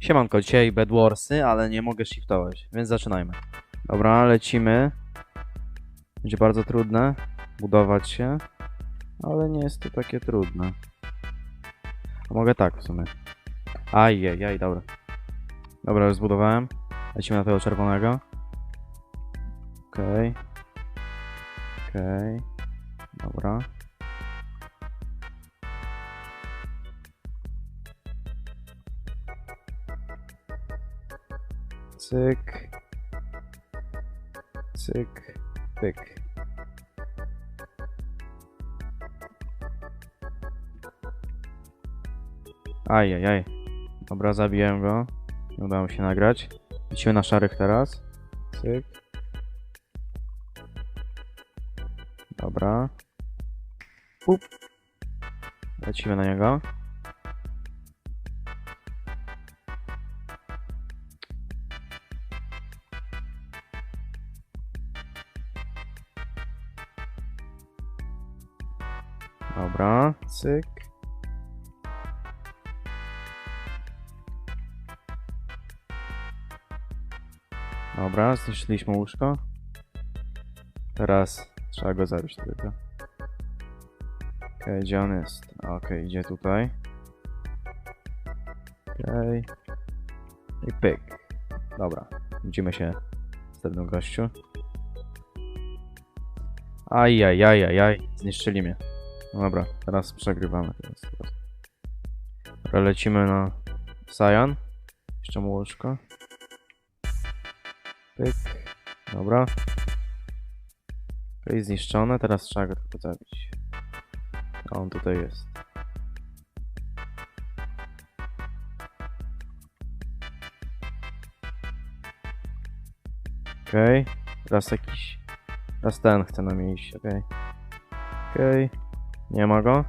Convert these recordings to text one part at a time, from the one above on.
Siemanko, dzisiaj Bedwarsy, ale nie mogę shiftować, więc zaczynajmy. Dobra, lecimy. Będzie bardzo trudne budować się, ale nie jest to takie trudne. Mogę tak w sumie. Ajajaj, dobra. Dobra, już zbudowałem. Lecimy na tego czerwonego. Okej. Okej. Dobra. Cyk. Cyk. Pyk. Ajajaj. Dobra, zabiłem go. Nie udało mi się nagrać. Lecimy na szarych teraz. Cyk. Dobra. Up. Lecimy na niego. Dobra, cyk. Dobra, zniszczyliśmy łóżko. Teraz trzeba go zabić tylko. Okej, gdzie on jest? Okej, idzie tutaj. Okej. I pyk. Dobra, widzimy się z tym gościu. Ajajajajaj, zniszczyli mnie. No dobra, teraz przegrywamy teraz. Dobra, lecimy na Sajan. Jeszcze łóżko. Pyk. Dobra. Okej, zniszczone, teraz trzeba go tylko zabić. A on tutaj jest. Okej, teraz jakiś... Teraz ten chce nam iść, okej. Okej. Nie ma go.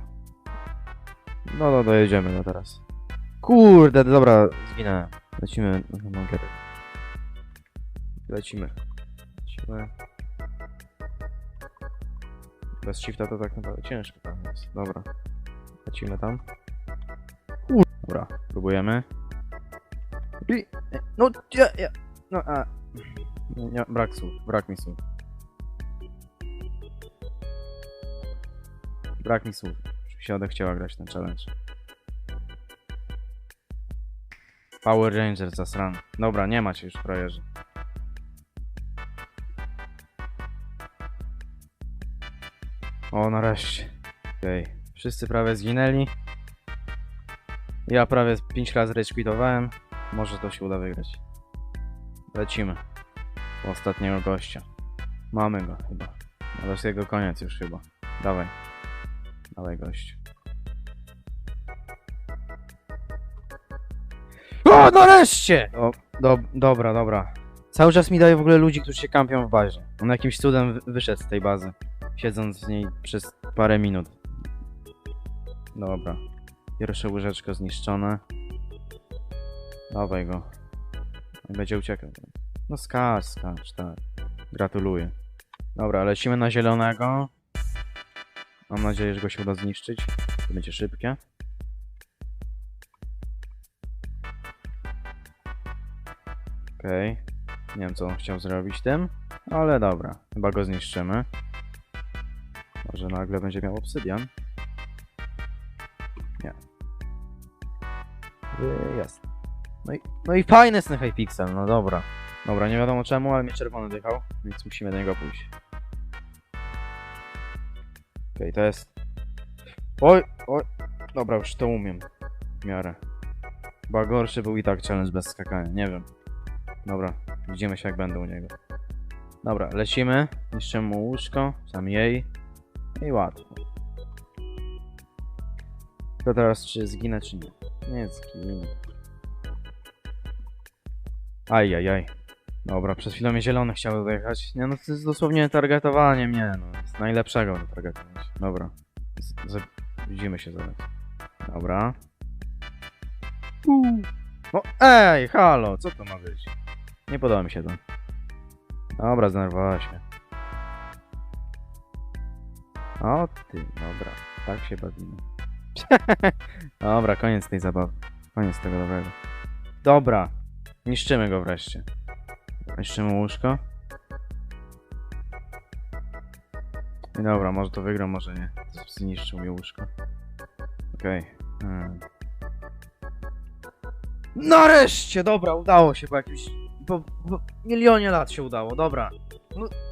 No, no, dojedziemy go teraz. Kurde, dobra, zginąłem. Lecimy na Mangery. Lecimy. Lecimy. Bez shifta to tak naprawdę ciężko tam jest. Dobra. Lecimy tam. Kur... Dobra, próbujemy. No, ja, ja. No, a... Nie, brak słów, brak mi słów. Brak mi słów. Się odechciała grać ten challenge. Power Ranger zasrany. Dobra, nie macie już frajerzy. O, nareszcie. Okej. Wszyscy prawie zginęli. Ja prawie 5 razy rage. Może to się uda wygrać. Lecimy. Ostatniego gościa. Mamy go chyba. Ale jest jego koniec już chyba. Dawaj. Dawaj gość. O, nareszcie! O, do, dobra, dobra. Cały czas mi daje w ogóle ludzi, którzy się kampią w bazie. On jakimś cudem wy- wyszedł z tej bazy. Siedząc w niej przez parę minut. Dobra. Pierwsze łyżeczko zniszczone. Dawaj go. Będzie uciekał. No skacz, skacz, tak. Gratuluję. Dobra, lecimy na zielonego. Mam nadzieję, że go się uda zniszczyć. To będzie szybkie. Okej. Nie wiem, co on chciał zrobić tym, ale dobra. Chyba go zniszczymy. Może nagle będzie miał obsydian. Nie. Yy, Jest. No i, no i fajny jest ten Hypixel, no dobra. Dobra, nie wiadomo czemu, ale mnie czerwony dychał, więc musimy do niego pójść. Okej, to jest... Oj, oj. Dobra, już to umiem. W miarę. Chyba gorszy był i tak challenge bez skakania, nie wiem. Dobra, widzimy się jak będę u niego. Dobra, lecimy. Niszczymy mu łóżko, sam jej. I łatwo. Tylko teraz czy zginę czy nie? Nie zginę. Ajajaj. Dobra, przez chwilę mnie zielony chciał dojechać. Nie no, to jest dosłownie targetowanie mnie, no. Najlepszego do targetować. Dobra. Z, z, widzimy się zaraz. Dobra. Uuu. No ej, halo, co to ma być? Nie podoba mi się to. Dobra, zdenerwowałaś mnie. O ty, dobra. Tak się bawimy. dobra, koniec tej zabawy. Koniec tego dobrego. Dobra. Niszczymy go wreszcie. Niszczymy łóżko. Dobra, może to wygram, może nie. Zniszczył mi łóżko. Okej. Hmm. Nareszcie! Dobra, udało się po jakimś... Po, po milionie lat się udało, dobra. No,